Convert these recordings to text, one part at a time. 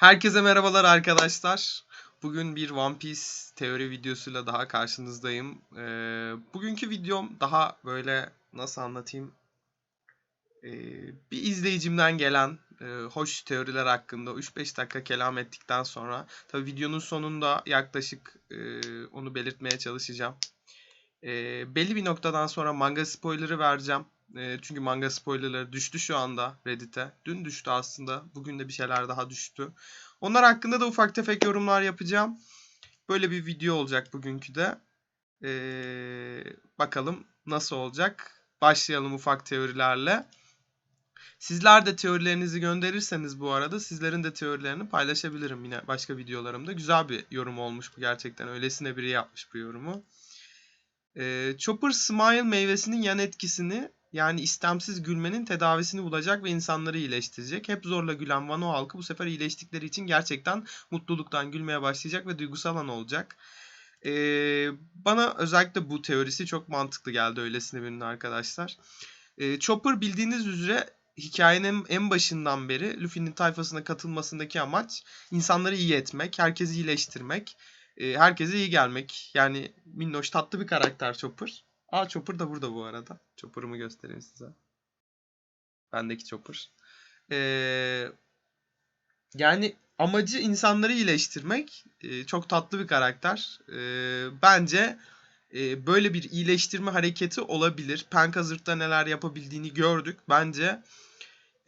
Herkese merhabalar arkadaşlar. Bugün bir One Piece teori videosuyla daha karşınızdayım. Ee, bugünkü videom daha böyle nasıl anlatayım? Ee, bir izleyicimden gelen e, hoş teoriler hakkında 3-5 dakika kelam ettikten sonra tabii videonun sonunda yaklaşık e, onu belirtmeye çalışacağım. E, belli bir noktadan sonra manga spoiler'ı vereceğim. E, çünkü manga spoilerları düştü şu anda Reddit'e. Dün düştü aslında. Bugün de bir şeyler daha düştü. Onlar hakkında da ufak tefek yorumlar yapacağım. Böyle bir video olacak bugünkü de. Ee, bakalım nasıl olacak. Başlayalım ufak teorilerle. Sizler de teorilerinizi gönderirseniz bu arada sizlerin de teorilerini paylaşabilirim yine başka videolarımda. Güzel bir yorum olmuş bu gerçekten. Öylesine biri yapmış bu yorumu. Ee, Chopper Smile meyvesinin yan etkisini yani istemsiz gülmenin tedavisini bulacak ve insanları iyileştirecek. Hep zorla gülen Vano halkı bu sefer iyileştikleri için gerçekten mutluluktan gülmeye başlayacak ve duygusal an olacak. Ee, bana özellikle bu teorisi çok mantıklı geldi öylesine birinin arkadaşlar. Ee, Chopper bildiğiniz üzere hikayenin en başından beri Luffy'nin tayfasına katılmasındaki amaç insanları iyi etmek, herkesi iyileştirmek, e, herkese iyi gelmek. Yani minnoş tatlı bir karakter Chopper. Aa Chopper da burada bu arada. Chopper'ımı göstereyim size. Bendeki Chopper. Ee, yani amacı insanları iyileştirmek. Ee, çok tatlı bir karakter. Ee, bence e, böyle bir iyileştirme hareketi olabilir. Penkazırt'ta neler yapabildiğini gördük. Bence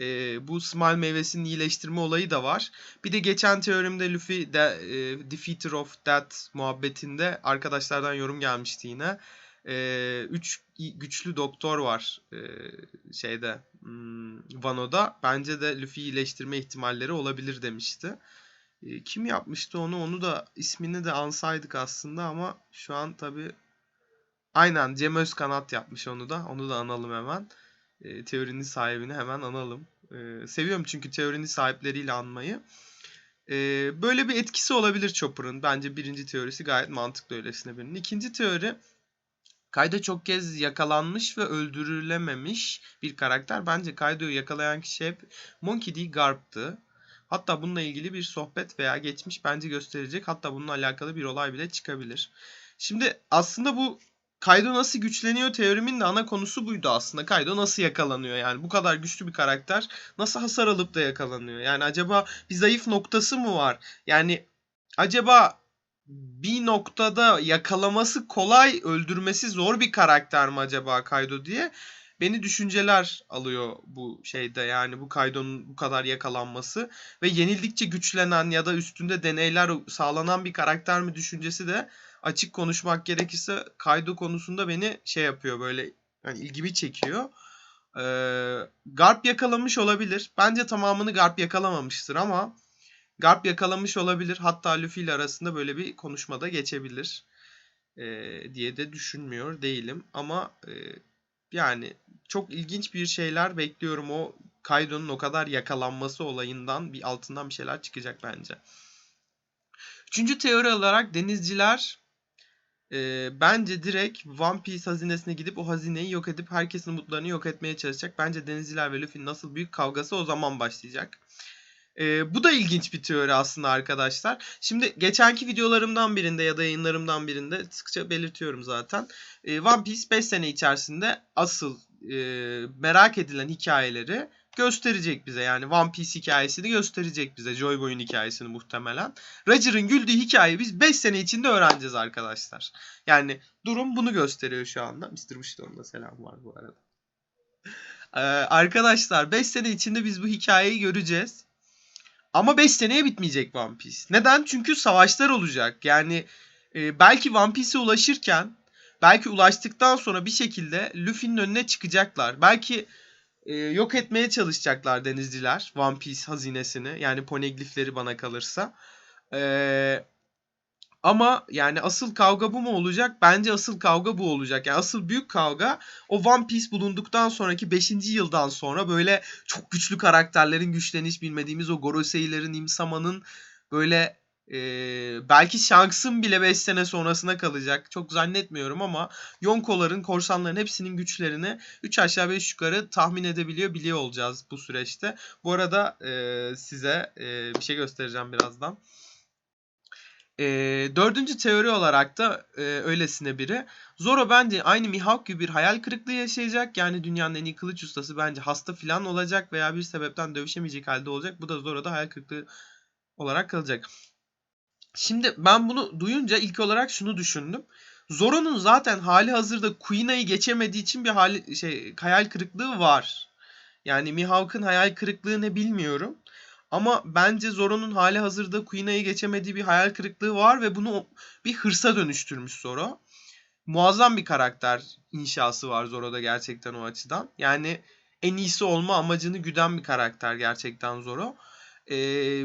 e, bu Smile meyvesinin iyileştirme olayı da var. Bir de geçen teorimde Luffy de, e, Defeater of Death muhabbetinde arkadaşlardan yorum gelmişti yine e, üç güçlü doktor var e, şeyde hmm, Vano'da. Bence de Luffy'yi iyileştirme ihtimalleri olabilir demişti. E, kim yapmıştı onu? Onu da ismini de ansaydık aslında ama şu an tabi aynen Cem Özkanat yapmış onu da. Onu da analım hemen. E, teorinin sahibini hemen analım. E, seviyorum çünkü teorinin sahipleriyle anmayı. E, böyle bir etkisi olabilir Chopper'ın. Bence birinci teorisi gayet mantıklı öylesine birinin. İkinci teori Kaido çok kez yakalanmış ve öldürülememiş bir karakter. Bence Kaido'yu yakalayan kişi hep Monkey D. Garp'tı. Hatta bununla ilgili bir sohbet veya geçmiş bence gösterecek. Hatta bununla alakalı bir olay bile çıkabilir. Şimdi aslında bu Kaido nasıl güçleniyor teorimin de ana konusu buydu aslında. Kaido nasıl yakalanıyor yani bu kadar güçlü bir karakter nasıl hasar alıp da yakalanıyor? Yani acaba bir zayıf noktası mı var? Yani acaba bir noktada yakalaması kolay, öldürmesi zor bir karakter mi acaba Kaido diye beni düşünceler alıyor bu şeyde yani bu Kaido'nun bu kadar yakalanması ve yenildikçe güçlenen ya da üstünde deneyler sağlanan bir karakter mi düşüncesi de açık konuşmak gerekirse Kaido konusunda beni şey yapıyor böyle yani ilgimi çekiyor. Ee, Garp yakalamış olabilir. Bence tamamını Garp yakalamamıştır ama Garp yakalamış olabilir. Hatta Luffy ile arasında böyle bir konuşmada geçebilir e, diye de düşünmüyor değilim. Ama e, yani çok ilginç bir şeyler bekliyorum. O Kaido'nun o kadar yakalanması olayından bir altından bir şeyler çıkacak bence. Üçüncü teori olarak denizciler e, bence direkt One Piece hazinesine gidip o hazineyi yok edip herkesin umutlarını yok etmeye çalışacak. Bence denizciler ve Luffy'nin nasıl büyük kavgası o zaman başlayacak. E, bu da ilginç bir teori aslında arkadaşlar. Şimdi geçenki videolarımdan birinde ya da yayınlarımdan birinde sıkça belirtiyorum zaten. E, One Piece 5 sene içerisinde asıl e, merak edilen hikayeleri gösterecek bize. Yani One Piece hikayesini gösterecek bize. Joy Boy'un hikayesini muhtemelen. Roger'ın güldüğü hikayeyi biz 5 sene içinde öğreneceğiz arkadaşlar. Yani durum bunu gösteriyor şu anda. Mr. Bush'ta da selam var bu arada. Ee, arkadaşlar 5 sene içinde biz bu hikayeyi göreceğiz. Ama 5 seneye bitmeyecek One Piece. Neden? Çünkü savaşlar olacak. Yani e, belki One Piece'e ulaşırken belki ulaştıktan sonra bir şekilde Luffy'nin önüne çıkacaklar. Belki e, yok etmeye çalışacaklar denizciler One Piece hazinesini. Yani poneglyphleri bana kalırsa. Eee ama yani asıl kavga bu mu olacak? Bence asıl kavga bu olacak. Yani asıl büyük kavga o One Piece bulunduktan sonraki 5. yıldan sonra böyle çok güçlü karakterlerin güçleniş bilmediğimiz o Gorosei'lerin, Imsama'nın böyle Ee, belki Shanks'ın bile 5 sene sonrasına kalacak. Çok zannetmiyorum ama Yonkoların, korsanların hepsinin güçlerini 3 aşağı 5 yukarı tahmin edebiliyor, biliyor olacağız bu süreçte. Bu arada e, size e, bir şey göstereceğim birazdan. E, dördüncü teori olarak da e, öylesine biri. Zoro bence aynı Mihawk gibi bir hayal kırıklığı yaşayacak. Yani dünyanın en iyi kılıç ustası bence hasta falan olacak veya bir sebepten dövüşemeyecek halde olacak. Bu da Zoro'da hayal kırıklığı olarak kalacak. Şimdi ben bunu duyunca ilk olarak şunu düşündüm. Zoro'nun zaten hali hazırda Kuina'yı geçemediği için bir hali, şey hayal kırıklığı var. Yani Mihawk'ın hayal kırıklığı ne bilmiyorum. Ama bence Zoro'nun hali hazırda Kuina'yı geçemediği bir hayal kırıklığı var ve bunu bir hırsa dönüştürmüş Zoro. Muazzam bir karakter inşası var Zoro'da gerçekten o açıdan. Yani en iyisi olma amacını güden bir karakter gerçekten Zoro. Ee,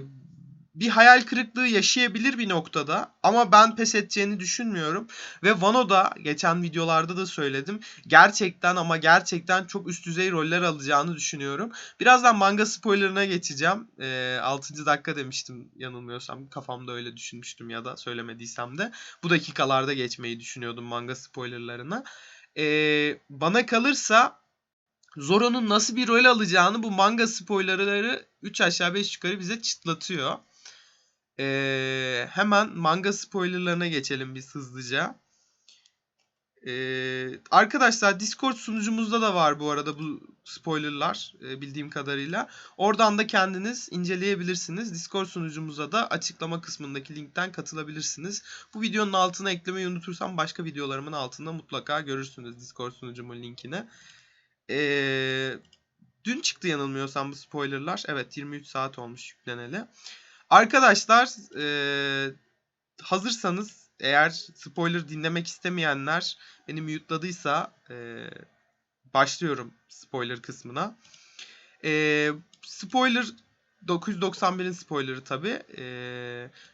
bir hayal kırıklığı yaşayabilir bir noktada ama ben pes edeceğini düşünmüyorum. Ve Wano da geçen videolarda da söyledim. Gerçekten ama gerçekten çok üst düzey roller alacağını düşünüyorum. Birazdan manga spoilerına geçeceğim. E, 6. dakika demiştim yanılmıyorsam. Kafamda öyle düşünmüştüm ya da söylemediysem de. Bu dakikalarda geçmeyi düşünüyordum manga spoilerlarına. E, bana kalırsa Zoro'nun nasıl bir rol alacağını bu manga spoilerları 3 aşağı 5 yukarı bize çıtlatıyor. Ee, hemen manga spoilerlarına geçelim biz hızlıca. Ee, arkadaşlar Discord sunucumuzda da var bu arada bu spoilerlar e, bildiğim kadarıyla. Oradan da kendiniz inceleyebilirsiniz. Discord sunucumuza da açıklama kısmındaki linkten katılabilirsiniz. Bu videonun altına eklemeyi unutursam başka videolarımın altında mutlaka görürsünüz Discord sunucumun linkini. Ee, dün çıktı yanılmıyorsam bu spoilerlar. Evet 23 saat olmuş yükleneli. Arkadaşlar e, hazırsanız eğer spoiler dinlemek istemeyenler beni mute'ladıysa e, başlıyorum spoiler kısmına. E, spoiler 991'in spoilerı tabi. E,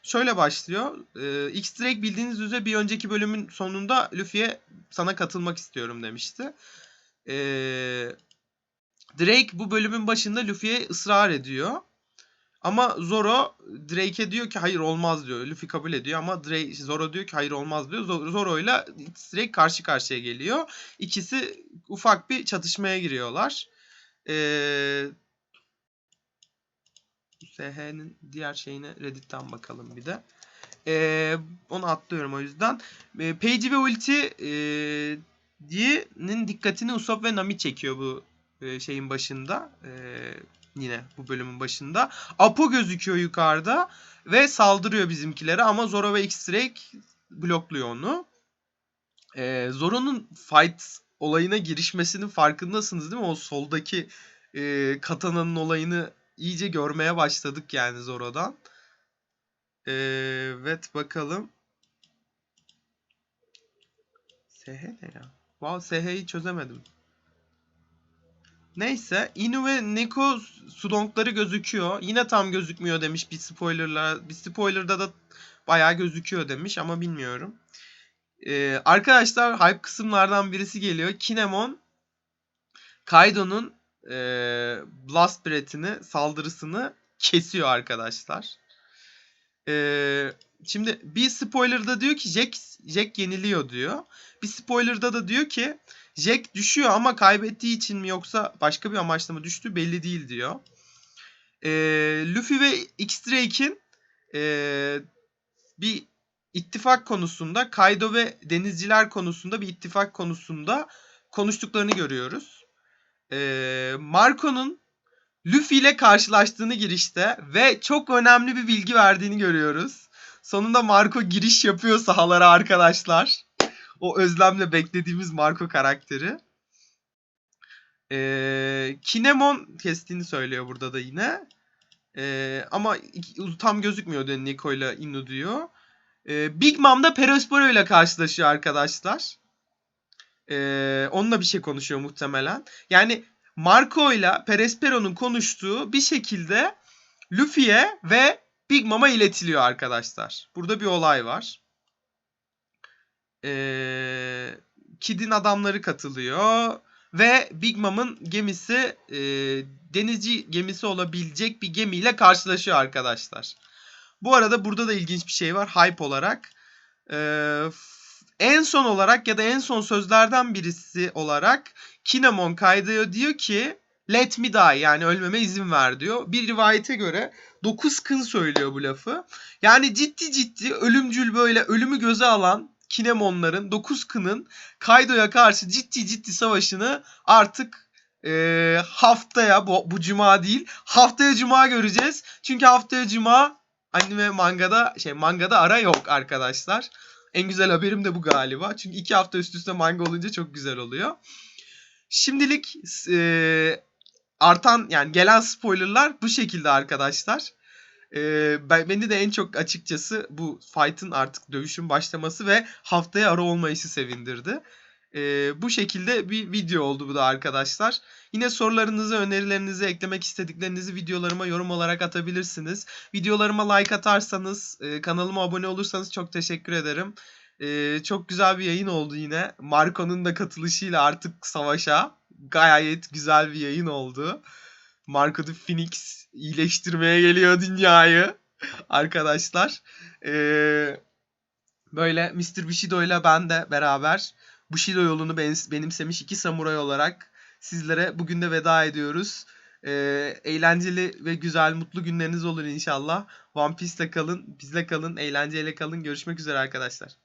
şöyle başlıyor. E, X-Drake bildiğiniz üzere bir önceki bölümün sonunda Luffy'ye sana katılmak istiyorum demişti. E, Drake bu bölümün başında Luffy'ye ısrar ediyor. Ama Zoro Drake'e diyor ki hayır olmaz diyor. Luffy kabul ediyor ama Drake, Zoro diyor ki hayır olmaz diyor. Zoro ile Drake karşı karşıya geliyor. İkisi ufak bir çatışmaya giriyorlar. Ee, SH'nin diğer şeyine Reddit'ten bakalım bir de. Ee, onu atlıyorum o yüzden. Ee, Page ve Ulti e, diye'nin dikkatini Usopp ve Nami çekiyor bu e, şeyin başında. Eee yine bu bölümün başında. Apo gözüküyor yukarıda ve saldırıyor bizimkilere ama Zoro ve X-Drake blokluyor onu. Ee, Zoro'nun fight olayına girişmesinin farkındasınız değil mi? O soldaki e, katananın olayını iyice görmeye başladık yani Zoro'dan. Ee, evet bakalım. SH ne ya? Wow SH'yi çözemedim. Neyse Inu ve Neko sudonkları gözüküyor. Yine tam gözükmüyor demiş bir spoilerla. Bir spoilerda da bayağı gözüküyor demiş ama bilmiyorum. Ee, arkadaşlar hype kısımlardan birisi geliyor. Kinemon Kaido'nun e, Blast Breath'ini saldırısını kesiyor arkadaşlar. Ee, şimdi bir spoilerda diyor ki Jack, Jack yeniliyor diyor. Bir spoilerda da diyor ki Jack düşüyor ama kaybettiği için mi yoksa başka bir amaçla mı düştü belli değil diyor. E, Luffy ve X-Drake'in e, bir ittifak konusunda Kaido ve denizciler konusunda bir ittifak konusunda konuştuklarını görüyoruz. E, Marco'nun Luffy ile karşılaştığını girişte ve çok önemli bir bilgi verdiğini görüyoruz. Sonunda Marco giriş yapıyor sahalara arkadaşlar o özlemle beklediğimiz Marco karakteri. Ee, Kinemon kestiğini söylüyor burada da yine. Ee, ama tam gözükmüyor Nico ile Inu diyor. Ee, Big Mom da Perospero ile karşılaşıyor arkadaşlar. Ee, onunla bir şey konuşuyor muhtemelen. Yani Marco ile Perespero'nun konuştuğu bir şekilde Luffy'ye ve Big Mom'a iletiliyor arkadaşlar. Burada bir olay var e, Kid'in adamları katılıyor. Ve Big Mom'ın gemisi e, denizci gemisi olabilecek bir gemiyle karşılaşıyor arkadaşlar. Bu arada burada da ilginç bir şey var hype olarak. F- en son olarak ya da en son sözlerden birisi olarak Kinemon Kaido'ya diyor ki let me die yani ölmeme izin ver diyor. Bir rivayete göre 9 kın söylüyor bu lafı. Yani ciddi ciddi ölümcül böyle ölümü göze alan Kinemonların 9 kının Kaido'ya karşı ciddi ciddi savaşını artık e, haftaya bu, bu cuma değil haftaya cuma göreceğiz. Çünkü haftaya cuma anime mangada şey mangada ara yok arkadaşlar. En güzel haberim de bu galiba. Çünkü iki hafta üst üste manga olunca çok güzel oluyor. Şimdilik e, artan yani gelen spoilerlar bu şekilde arkadaşlar. E, ben, beni de en çok açıkçası bu fight'ın artık dövüşün başlaması ve haftaya ara olmayışı sevindirdi. E, bu şekilde bir video oldu bu da arkadaşlar. Yine sorularınızı, önerilerinizi, eklemek istediklerinizi videolarıma yorum olarak atabilirsiniz. Videolarıma like atarsanız, e, kanalıma abone olursanız çok teşekkür ederim. E, çok güzel bir yayın oldu yine. Marco'nun da katılışıyla artık savaşa gayet güzel bir yayın oldu. Marco the Phoenix iyileştirmeye geliyor dünyayı. Arkadaşlar. E, böyle Mr. Bushido ile ben de beraber Bushido yolunu ben- benimsemiş iki samuray olarak sizlere bugün de veda ediyoruz. Ee, eğlenceli ve güzel, mutlu günleriniz olur inşallah. One Piece'le kalın, bizle kalın, eğlenceyle kalın. Görüşmek üzere arkadaşlar.